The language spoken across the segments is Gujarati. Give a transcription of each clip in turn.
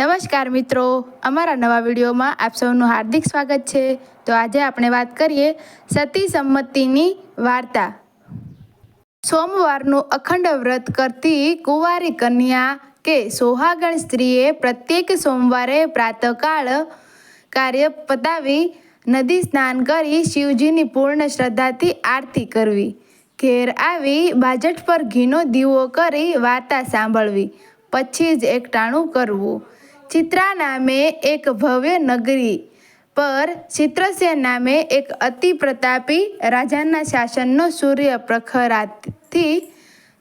નમસ્કાર મિત્રો. અમારા નવા વિડીયોમાં આપ સૌનું હાર્દિક સ્વાગત છે. તો આજે આપણે વાત કરીએ સતી સંમતિની વાર્તા. સોમવારનું અખંડ વ્રત કરતી કુંવારી કન્યા કે સોહાગણ સ્ત્રીએ પ્રત્યેક સોમવારે પ્રાતકાળ કાર્ય પતાવી નદી સ્નાન કરી શિવજીની પૂર્ણ શ્રદ્ધાથી આરતી કરવી. ઘેર આવી બાજટ પર ઘીનો દીવો કરી વાર્તા સાંભળવી. પછી જ એકટાણું કરવું. ચિત્રા નામે એક ભવ્ય નગરી પર ચિત્રસેન નામે એક અતિ પ્રતાપી રાજાના શાસનનો સૂર્ય પ્રખરાથી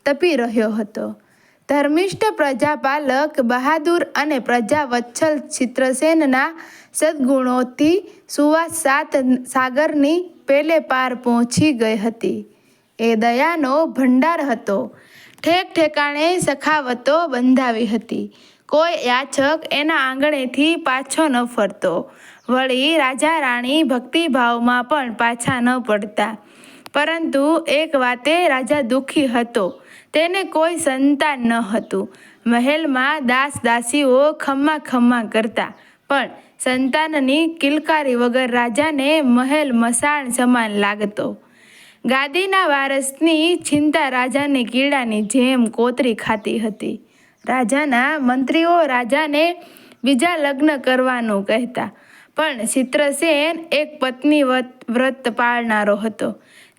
તપી રહ્યો હતો. ધર્મિષ્ઠ પ્રજાપાલક, બહાદુર અને પ્રજાવત્સલ ચિત્રસેનના સદ્ગુણોથી સુવાસ સાત સાગરની પેલે પાર પહોંચી ગઈ હતી. એ દયાનો ભંડાર હતો. ઠેક ઠેકાણે સખાવતો બંધાવી હતી. કોઈ યાચક એના આંગણેથી પાછો ન ફરતો. વળી રાજા રાણી ભક્તિભાવમાં પણ પાછા ન પડતા. પરંતુ એક વાતે રાજા દુઃખી હતો. તેને કોઈ સંતાન ન હતું. મહેલમાં દાસ દાસીઓ ખમ્મા ખમ્મા કરતા. પણ સંતાનની કિલકારી વગર રાજાને મહેલ મસાણ સમાન લાગતો. ગાદીના વારસની ચિંતા રાજાને કીડાની જેમ કોતરી ખાતી હતી. રાજાના મંત્રીઓ રાજાને બીજા લગ્ન કરવાનું કહેતા. પણ ચિત્રસેન એક પત્ની વ્રત પાળનારો હતો.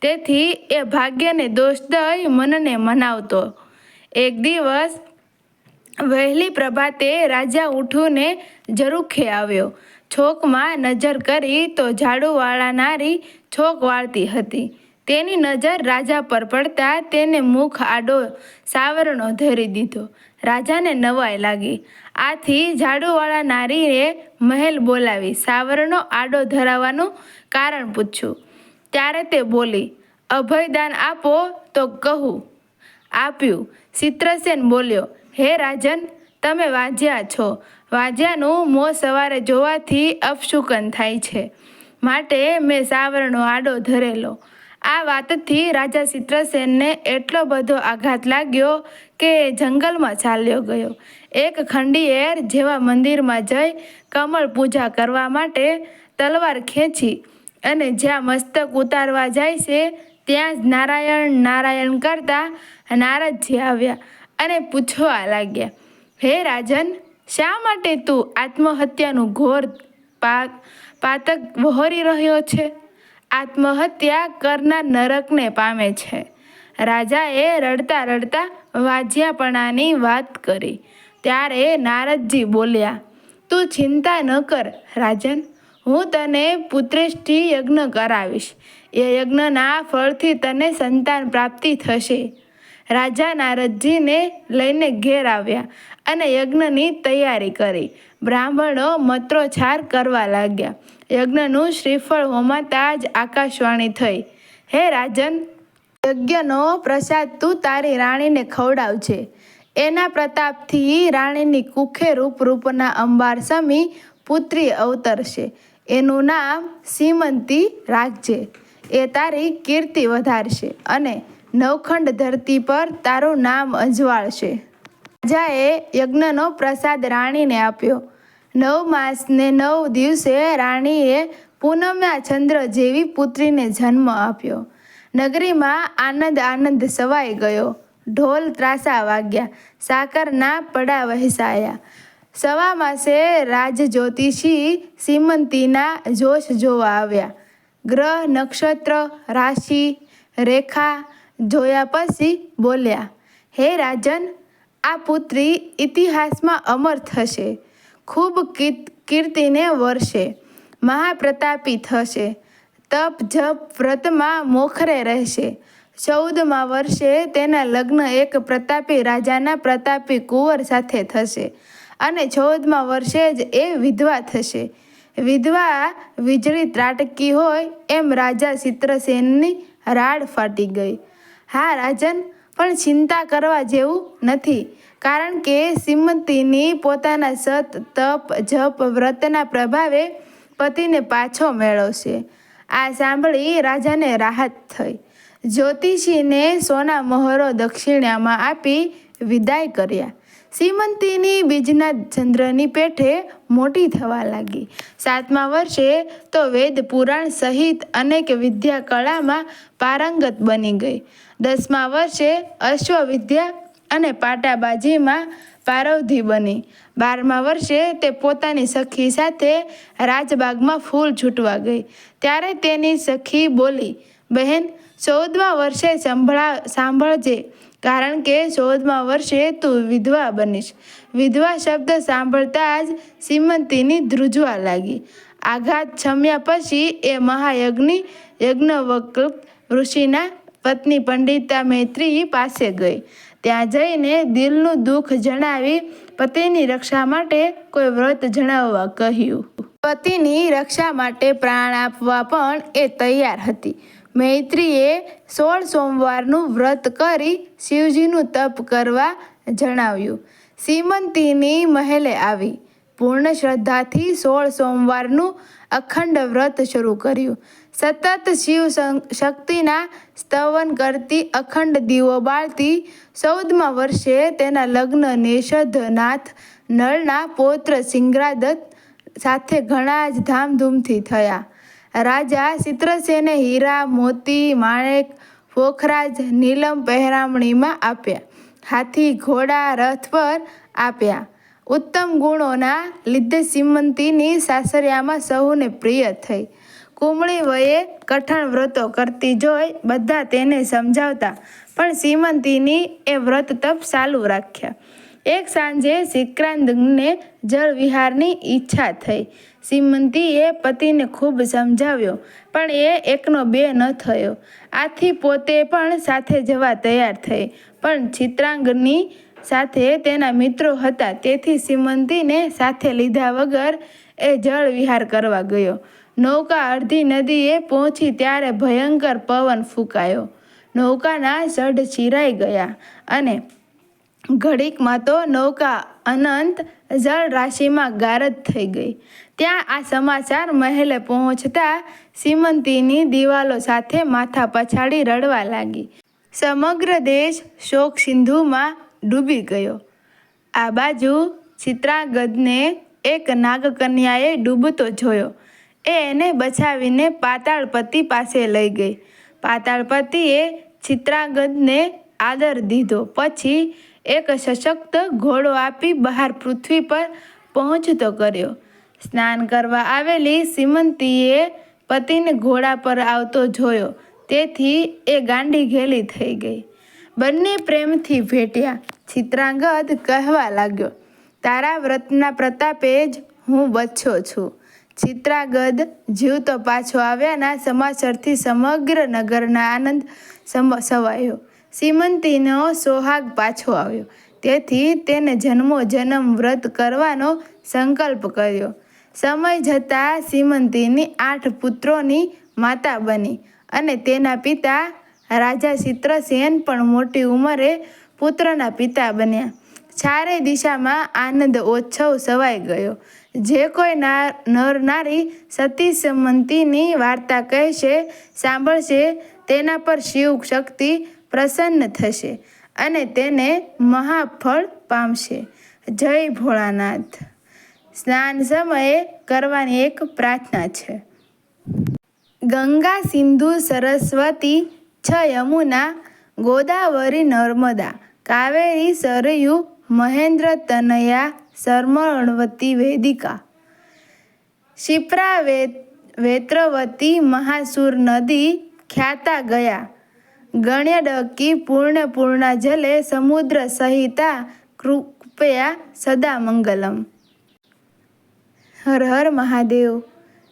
તેથી એ ભાગ્યને દોષ દઈ મનને મનાવતો. એક દિવસ વહેલી પ્રભાતે રાજા ઉઠુને જરૂખે આવ્યો. છોકમાં નજર કરી તો ઝાડુવાળા નારી છોક વાળતી હતી. તેની નજર રાજા પર પડતા તેને મુખ આડો સાવરણો ધરી દીધો. રાજાને નવાઈ લાગી. આથી ઝાડુવાળા નારીએ મહેલ બોલાવી, સાવરનો આડો ધરાવવાનું કારણ પૂછ્યું. ત્યારે તે બોલી, અભયદાન આપો તો કહું. આપ્યું. ચિત્રસેન બોલ્યો, હે રાજન, તમે વાંજ્યા છો. વાજ્યાનું મોં સવારે જોવાથી અપશુકન થાય છે. માટે મેં સાવરનો આડો ધરેલો. આ વાતથી રાજા ચિત્રસેનને એટલો બધો આઘાત લાગ્યો કે જંગલમાં ચાલ્યો ગયો. એક ખંડીએર જેવા મંદિરમાં જઈ કમળ પૂજા કરવા માટે તલવાર ખેંચી અને જ્યાં મસ્તક ઉતારવા જાય છે, ત્યાં જ નારાયણ નારાયણ કરતા નારદજી આવ્યા અને પૂછવા લાગ્યા, હે રાજન, શા માટે તું આત્મહત્યાનું ઘોર પાતક વહોરી રહ્યો છે? આત્મહત્યા કરનાર નરકને પામે છે. રાજાએ રડતા રડતા વાજ્યાપણાની વાત કરી. ત્યારે નારદજી બોલ્યા, તું ચિંતા ન કર રાજન, હું તને પુત્રેષ્ઠી યજ્ઞ કરાવીશ. એ યજ્ઞના ફળથી તને સંતાન પ્રાપ્તિ થશે. રાજા નારદજીને લઈને ઘેર આવ્યા અને યજ્ઞની તૈયારી કરી. બ્રાહ્મણો મત્રોચ્છાર કરવા લાગ્યા. યજ્ઞનું શ્રીફળ હોમાતા જ આકાશવાણી થઈ. હે રાજન, યજ્ઞનો પ્રસાદ તું તારી રાણીને ખવડાવજે. એના પ્રતાપથી રાણીની કુખે રૂપ રૂપના અંબાર સમી પુત્રી અવતરશે. એનું નામ સીમંતી રાખજે. એ તારી કીર્તિ વધારશે અને નવખંડ ધરતી પર તારું નામ અજવાળશે. રાજાએ યજ્ઞનો પ્રસાદ રાણીને આપ્યો. નવ માસને નવ દિવસે રાણીએ પૂનમના ચંદ્ર જેવી પુત્રીને જન્મ આપ્યો. નગરીમાં આનંદ આનંદ સવાઈ ગયો. ઢોલ ત્રાસા વાગ્યા. સાકરના પડા વહેસાયા. સવા માસે રાજ જ્યોતિષી સીમંતીના જોશ જોવા આવ્યા. ગ્રહ, નક્ષત્ર, રાશિ, રેખા જોયા પછી બોલ્યા, હે રાજન, આ પુત્રી ઇતિહાસમાં અમર થશે. ખૂબ કીર્તિને વરસે. મહાપ્રતાપી થશે. તપ, જપ, વ્રતમાં મોખરે રહેશે. ચૌદમાં વર્ષે તેના લગ્ન એક પ્રતાપી રાજાના પ્રતાપી કુંવર સાથે થશે અને ચૌદમાં વર્ષે જ એ વિધવા થશે. વિધવા વીજળી ત્રાટકી હોય એમ રાજા ચિત્રસેનની રાડ ફાટી ગઈ. હા, રાજન પણ ચિંતા કરવા જેવું નથી. કારણ કે શ્રીમતીની પોતાના સત, તપ, જપ, વ્રતના પ્રભાવે પતિને પાછો મેળવશે. આ સાંભળી રાજાને રાહત થઈ. જ્યોતિષીને સોના મહોરો દક્ષિણામાં આપી વિદાય કર્યા. સીમંતીની બીજના ચંદ્રની પેઠે મોટી થવા લાગી. સાતમા વર્ષે તો વેદ પુરાણ સહિત અનેક વિદ્યા કળામાં પારંગત બની ગઈ. દસમા વર્ષે અશ્વવિદ્યા અને પાટાબાજીમાં પારવધી બની. બારમા વર્ષે તે પોતાની સખી સાથે રાજબાગમાં ફૂલ છૂટવા ગઈ. ત્યારે તેની સખી બોલી, બહેન, ચૌદમા વર્ષે સંભળા, સાંભળજે, કારણ કે ચૌદમા વર્ષે તું વિધવા બનીશ. વિધવા શબ્દ સાંભળતા જ શ્રીમંતીની ધ્રુજવા લાગી. આઘાત છમ્યા પછી એ મહાયજ્ઞ યજ્ઞવકલ્પ ઋષિના પત્ની પંડિતા મૈત્રી પાસે ગઈ. ત્યાં જઈને દિલનું દુઃખ જણાવી પતિની રક્ષા માટે કોઈ વ્રત જણાવવા કહ્યું. પતિની રક્ષા માટે પ્રાણ આપવા પણ એ તૈયાર હતી. મૈત્રીએ સોળ સોમવારનું વ્રત કરી શિવજીનું તપ કરવા જણાવ્યું. સીમંતીની મહેલે આવી. પૂર્ણ શ્રદ્ધાથી સોળ સોમવારનું અખંડ વ્રત શરૂ કર્યું. સતત શિવ શક્તિના સ્તવન કરતી અખંડ દીવો બાળતી ચૌદમા વર્ષે તેના લગ્ન નેષધનાથ નળના પૌત્ર સિંગરાદત્ત સાથે ઘણા જ ધામધૂમથી થયા. રાજા ચિત્રસેને હીરા, મોતી, માણેક, પોખરાજ, નીલમ પહેરામણીમાં આપ્યા. હાથી, ઘોડા રથ પર આપ્યા. ઉત્તમ ગુણોના લીધે સીમંતીની સાસરિયામાં સહુને પ્રિય થઈ. કુમળી વયે કઠણ વ્રતો કરતી જોઈ બધા તેને સમજાવતા, પણ સીમંતીની એ વ્રત તપ ચાલુ રાખ્યા. એક સાંજે સિક્રાંતને જળ વિહારની ઈચ્છા થઈ. સીમંતીએ પતિને ખૂબ સમજાવ્યો, પણ એ એકનો બે ન થયો. આથી પોતે પણ સાથે જવા તૈયાર થઈ, પણ ચિત્રાંગની સાથે તેના મિત્રો હતા. તેથી સીમંતીને સાથે લીધા વગર એ જળ વિહાર કરવા ગયો. નૌકા અડધી નદીએ પહોંચી ત્યારે ભયંકર પવન ફૂંકાયો. નૌકાના જડ ચીરાઈ ગયા અને ઘડીકમાં તો નૌકા અનંત જળ રાશિમાં ગારદ થઈ ગઈ. ત્યાં આ સમાચાર મહેલે પહોંચતા સીમંતીની દિવાલો સાથે માથા પછાડી રડવા લાગી. સમગ્ર દેશ શોક સિંધુમાં ડૂબી ગયો. આ બાજુ ચિત્રાગદને એક નાગકન્યાએ ડૂબતો જોયો. એ એને બચાવીને પાતાળપતિ પાસે લઈ ગઈ. પાતાળપતિએ ચિત્રાગદને આદર દીધો. પછી એક સશક્ત ઘોડો આપી બહાર પૃથ્વી પર પહોંચતો કર્યો. સ્નાન કરવા આવેલી સિમંતીએ પતિને ઘોડા પર આવતો જોયો. તેથી એ ગાંડી ઘેલી થઈ ગઈ. બંને પ્રેમથી ભેટ્યા. ચિત્રાંગદ કહેવા લાગ્યો, તારા વ્રતના પ્રતાપે જ હું બચ્યો છું. ચિત્રાગદ જીવતો પાછો આવ્યાના સમાચારથી સમગ્ર નગરના આનંદ સવાયો. સીમંતીનો સોહાગ પાછો આવ્યો. તેથી તેને જન્મો જન્મ વ્રત કરવાનો સંકલ્પ કર્યો. સમય જતાં સીમંતીની આઠ પુત્રોની માતા બની અને તેના પિતા રાજા ચિત્રસેન પણ મોટી ઉંમરે પુત્રના પિતા બન્યા. ચારે દિશામાં આનંદ ઓછવ સવાઈ ગયો. જે કોઈ નર નારી સતી સમંતીની વાર્તા કહેશે, સાંભળશે, તેના પર શિવ શક્તિ પ્રસન્ન થશે અને તેને મહાફળ પામશે. જય ભોળાનાથ. સ્નાન સમયે કરવાની એક પ્રાર્થના છે. ગંગા સિંધુ સરસ્વતી છ યમુના, ગોદાવરી, નર્મદા, કાવેરી, સરયુ મહેન્દ્ર તનયા શર્મણવતી વેદિકા, શિપ્રા વેત્રવતી, મહાસુર નદી, ખ્યાતા ગયા, ગણ્યડકી, પૂર્ણ પૂર્ણા જલે સમુદ્ર સહિતા કૃપયા, સદા મંગલમ. હર હર મહાદેવ.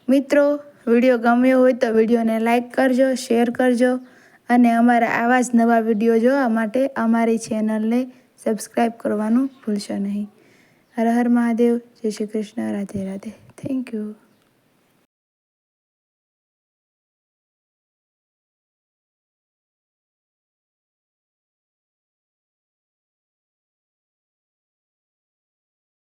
મિત્રો, વીડિયો ગમ્યો હોય તો વિડીયોને લાઈક કરજો, શેર કરજો. અને અમારા આવા જ નવા વીડિયો જોવા માટે અમારી ચેનલને સબસ્ક્રાઈબ કરવાનું ભૂલશો નહીં. હર હર મહાદેવ, જય શ્રી કૃષ્ણ, રાધે રાધે. Thank you